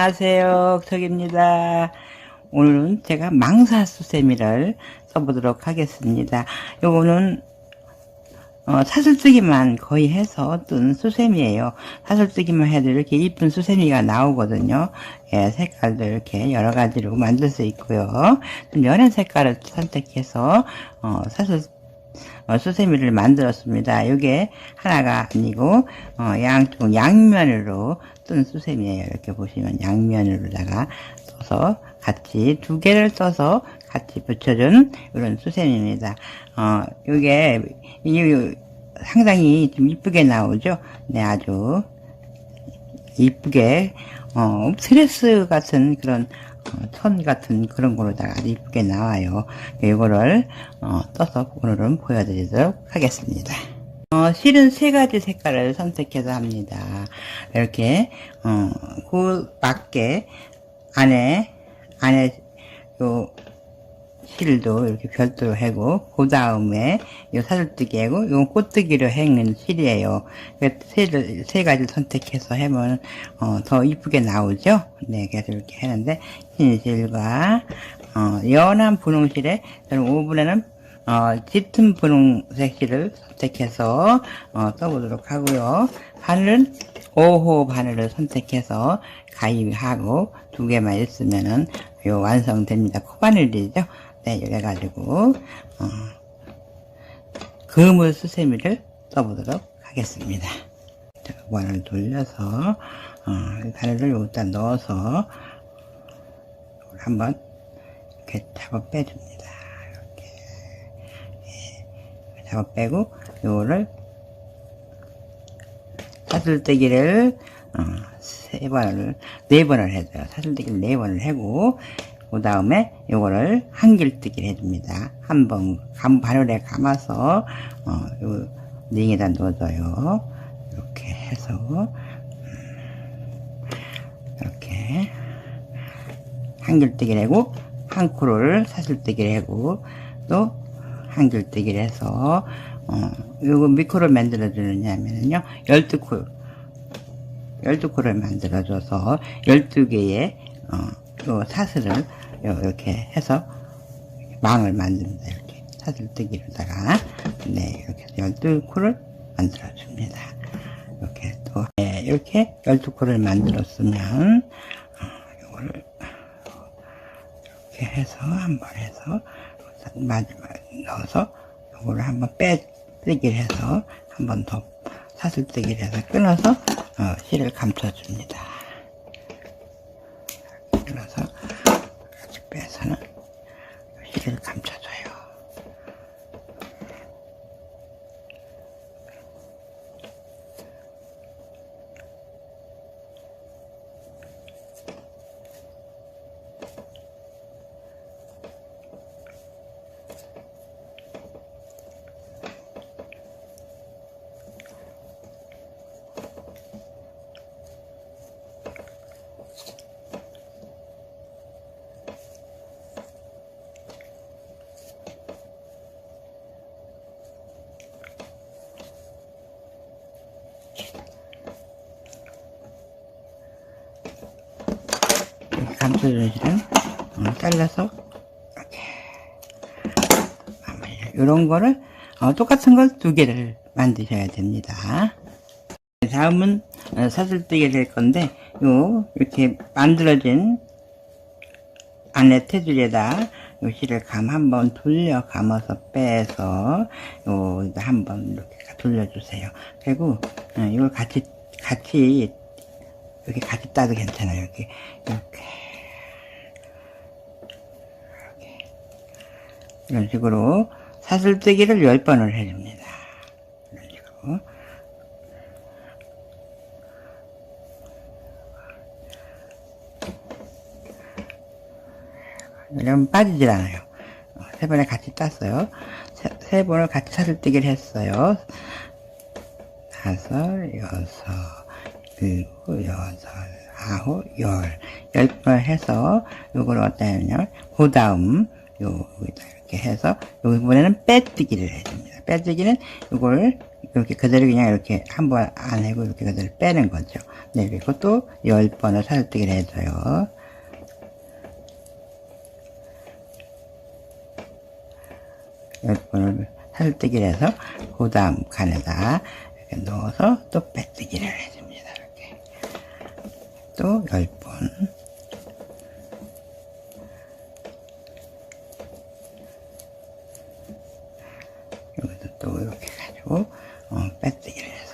안녕하세요. 덕입니다. 오늘은 제가 망사수세미를 써보도록 하겠습니다. 요거는 어, 사슬뜨기만 거의 해서 뜬 수세미예요. 사슬뜨기만 해도 이렇게 이쁜 수세미가 나오거든요. 예, 색깔도 이렇게 여러 가지로 만들 수 있고요. 좀 연한 색깔을 선택해서 어, 사슬 어, 수세미를 만들었습니다. 이게 하나가 아니고 어, 양쪽 양면으로 뜬 수세미예요. 이렇게 보시면 양면으로다가 써서 같이 두 개를 써서 같이 붙여준 이런 수세미입니다. 어, 이게 이 상당히 좀 이쁘게 나오죠. 네, 아주 이쁘게 어, 스트레스 같은 그런 어, 천 같은 그런 거로다가 이쁘게 나와요. 이거를 어, 떠서 오늘은 보여드리도록 하겠습니다. 어, 실은 세 가지 색깔을 선택해서 합니다. 이렇게 어, 그 맞게 안에 안에 요 실도 이렇게 별도로 하고 그 다음에 요 사슬뜨기 하고 요 꽃뜨기로 해는 실이에요. 세, 세 가지 선택해서 하면 어, 더 이쁘게 나오죠. 네, 그래서 이렇게 하는데 흰 실과 어, 연한 분홍실에 저는 5분에는 어, 짙은 분홍색 실을 선택해서 어, 써보도록 하고요. 바늘은 5호 바늘을 선택해서 가입하고 두 개만 있으면은 요 완성됩니다. 코바늘이죠. 네, 이래가지고 어, 그물 수세미를 써보도록 하겠습니다. 자, 원을 돌려서 어, 바늘을 여기다 넣어서 한번 이렇게 잡아 빼줍니다. 이렇게 예, 잡아 빼고 요거를 사슬뜨기를 어, 세 번을 네 번을 해줘요. 사슬뜨기를 네 번을 하고 그 다음에 요거를 한길뜨기를 해줍니다. 한번 감 바늘에 감아서 어, 요 링에다 넣어줘요. 이렇게 해서 음, 이렇게 한길뜨기를 하고 한 코를 사슬뜨기를 하고 또 한길뜨기를 해서 어, 요거 몇 코를 만들어 주느냐면요 12코 12코를 만들어 줘서 12개의 어, 요 사슬을 요- 이렇게 해서 망을 만듭니다. 이렇게 사슬 뜨기로다가 네 이렇게 해서 12코를 만들어 줍니다. 이렇게 또 네, 이렇게 12코를 만들었으면 어, 요거를 이렇게 해서 한번 해서 마지막 넣어서 요거를 한번 빼 뜨기를 해서 한번 더 사슬 뜨기를 해서 끊어서 어, 실을 감춰줍니다. 끊어서 같이 빼서는 실을 감춰줘요. 이렇게 실은 어, 잘라서. 이런 거를 어, 똑같은 걸 두 개를 만드셔야 됩니다. 다음은 어, 사슬뜨기 될 건데 요 이렇게 만들어진 안에 테두리에다 요 실을 감 한번 돌려 감아서 빼서 요 한번 이렇게 돌려주세요. 그리고 어, 이걸 같이 같이 이렇게 같이 따도 괜찮아요. 이렇게 이렇게 이런 식으로 사슬뜨기를 10번을 해줍니다. 이런 식으로 이러면 빠지질 않아요. 어, 세 번에 같이 땄어요. 세, 세 번을 같이 사슬뜨기를 했어요. 다섯, 여섯, 일곱, 여덟, 아홉, 열. 열 번 해서 요걸 하냐면, 그 다음, 요, 여기다 이렇게 해서, 요 이번에는 빼뜨기를 해줍니다. 빼뜨기는 요걸 이렇게 그대로 그냥 이렇게 한 번안 해고 이렇게 그대로 빼는 거죠. 네, 그리고 또 10번을 살뜨기를 해줘요. 열 번을 살뜨기를 해서 그 다음 칸에다 이렇게 넣어서 또 빼뜨기를 해줍니다. 이렇게 또열 번. 여기도 또 이렇게 가지고 어, 빼뜨기를 해서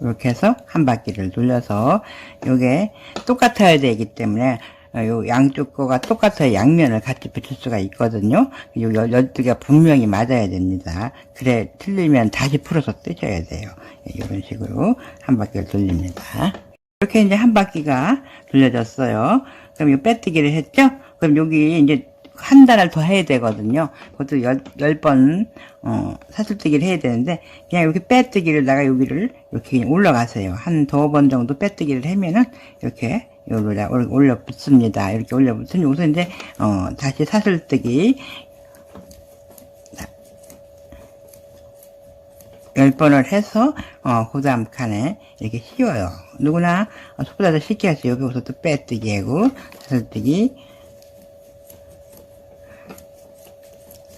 이렇게 해서 한 바퀴를 돌려서 요게 똑같아야 되기 때문에 어, 요 양쪽 거가 똑같아야 양면을 같이 붙일 수가 있거든요. 요 12개가 분명히 맞아야 됩니다. 그래 틀리면 다시 풀어서 뜨셔야 돼요. 이런 식으로 한 바퀴를 돌립니다. 이렇게 이제 한 바퀴가 돌려졌어요. 그럼 이 빼뜨기를 했죠? 그럼 여기 이제 한 단을 더 해야 되거든요. 그것도 열, 열 번, 어, 사슬뜨기를 해야 되는데, 그냥 이렇게 빼뜨기를다가 여기를 이렇게 올라가세요. 한 두 번 정도 빼뜨기를 하면은, 이렇게, 여기다 올려 붙습니다. 이렇게 올려 붙으면 여기서 이제, 어, 다시 사슬뜨기, 열 번을 해서, 어, 그 다음 칸에 이렇게 씌워요. 누구나, 어, 손보다도 쉽게 할 수, 여기서 또 빼뜨기 하고, 사슬뜨기,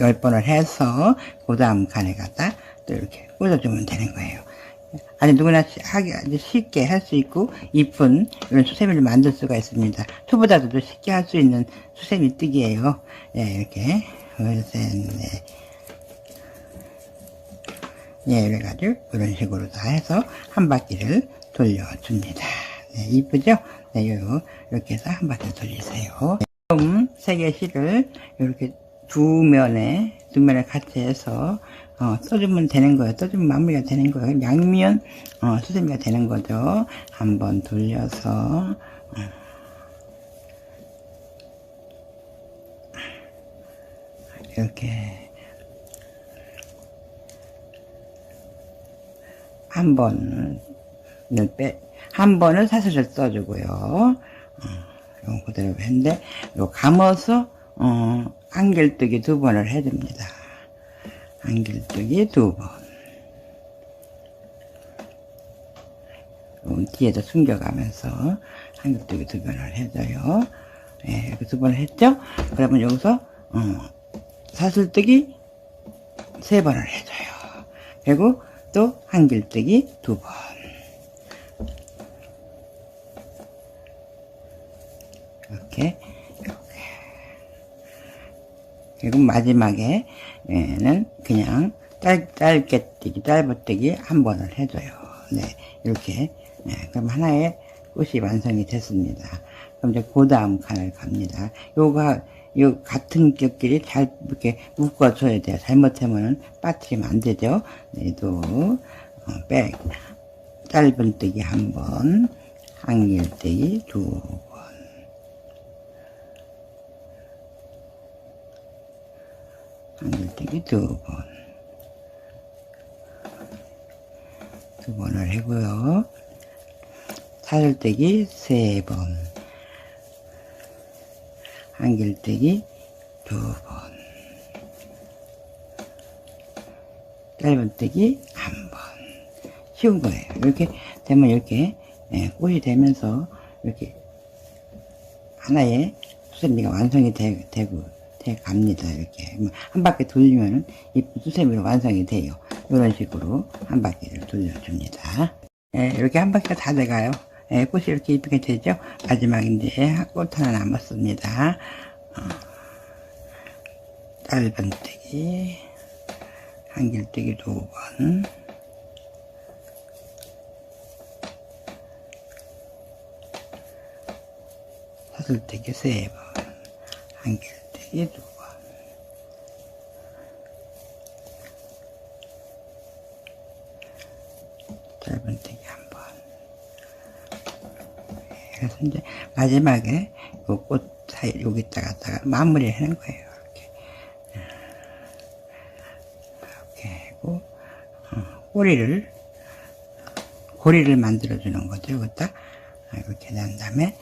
열 번을 해서 그 다음 칸에 갖다 또 이렇게 꽂아주면 되는 거예요. 아니 누구나 하기 쉽게 할 수 있고 이쁜 이런 수세미를 만들 수가 있습니다. 초보다도 쉽게 할 수 있는 수세미 뜨기예요. 예, 이렇게 둘셋 넷 예, 이래가지고 이런 식으로 다 해서 한 바퀴를 돌려줍니다. 네, 이쁘죠? 네, 요, 이렇게 해서 한 바퀴 돌리세요. 그럼 세개 실을 이렇게 두 면에 두 면에 같이 해서 어, 써주면 되는 거예요. 써주면 마무리가 되는 거예요. 양면 어, 수세미가 되는 거죠. 한번 돌려서 어. 이렇게 한 번을 빼, 한 번을 사슬을 써주고요. 어, 요 그대로 했는데, 요 감아서, 어, 안길뜨기 두 번을 해줍니다. 안길뜨기 두 번. 요 뒤에도 숨겨가면서 안길뜨기 두 번을 해줘요. 예, 두 번을 했죠? 그러면 여기서, 어, 사슬뜨기 세 번을 해줘요. 그리고 또 한길뜨기 두 번. 이렇게, 이렇게. 그리고 마지막에는 그냥 짧, 짧게 뜨기, 짧아뜨기 한 번을 해줘요. 네, 이렇게. 네, 그럼 하나의 꽃이 완성이 됐습니다. 그럼 이제 그 다음 칸을 갑니다. 요거, 요 같은 격끼리 잘 이렇게 묶어줘야 돼요. 잘못하면 빠뜨리면 안 되죠. 네, 또, 어, 백, 짧은 뜨기 한 번, 한길 뜨기 두 번. 한길뜨기 두 번. 두 번을 하고요. 사슬뜨기 세 번. 한길뜨기 두 번. 짧은뜨기 한 번. 쉬운 거예요. 이렇게 되면 이렇게 예, 꽃이 되면서 이렇게 하나의 수세미가 완성이 되, 되고 돼 갑니다. 이렇게 한 바퀴 돌리면 이쁜 수세미로 완성이 돼요. 이런 식으로 한 바퀴를 돌려줍니다. 예, 이렇게 한 바퀴가 다 돼가요. 예, 꽃이 이렇게 이쁘게 되죠. 마지막인데 꽃 하나 남았습니다. 어, 짧은뜨기 한길뜨기 두 번. 사슬뜨기 세 번. 한길뜨기 두 번. 짧은뜨기 한 번. 그래서 이제 마지막에 요꽃 사이 여기다 갖다가 마무리 하는 거예요. 이렇게. 이렇게 하고, 어, 꼬리를, 고리를 만들어주는 거죠. 여기다. 이렇게 난 다음에,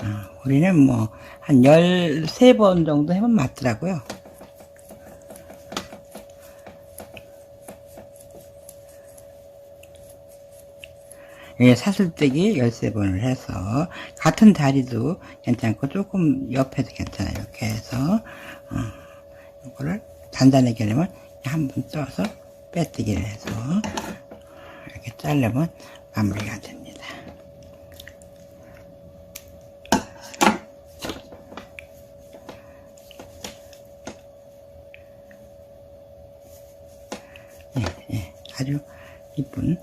어, 우리는 뭐, 한 13번 정도 해면 맞더라고요. 예, 사슬뜨기 13번을 해서, 같은 다리도 괜찮고, 조금 옆에도 괜찮아요. 이렇게 해서, 어, 이거를 단단하게 하려면, 한 번 떠서, 빼뜨기를 해서, 이렇게 자르면 마무리가 됩니다. 예, 예, 아주 이쁜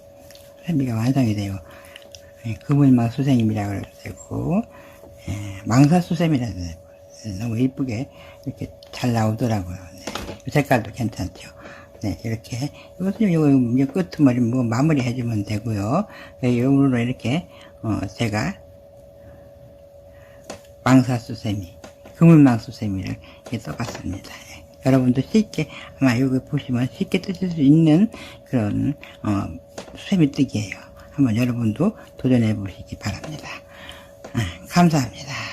셈비가 완성이 돼요. 예, 그물망 수생님이라고 해도 되고, 예, 망사 수생이라도 되고, 예, 너무 이쁘게 이렇게 잘 나오더라고요. 네. 이 색깔도 괜찮죠. 네, 이렇게. 이것은 요, 요 끄트머리 뭐 마무리 해주면 되고요. 예, 요로 이렇게, 어, 제가 망사 수세미, 그물망 수세미를 이렇게 써봤습니다. 예. 여러분도 쉽게, 아마 여기 보시면 쉽게 뜨실 수 있는 그런, 어, 수세미 뜨기예요. 한번 여러분도 도전해 보시기 바랍니다. 아, 감사합니다.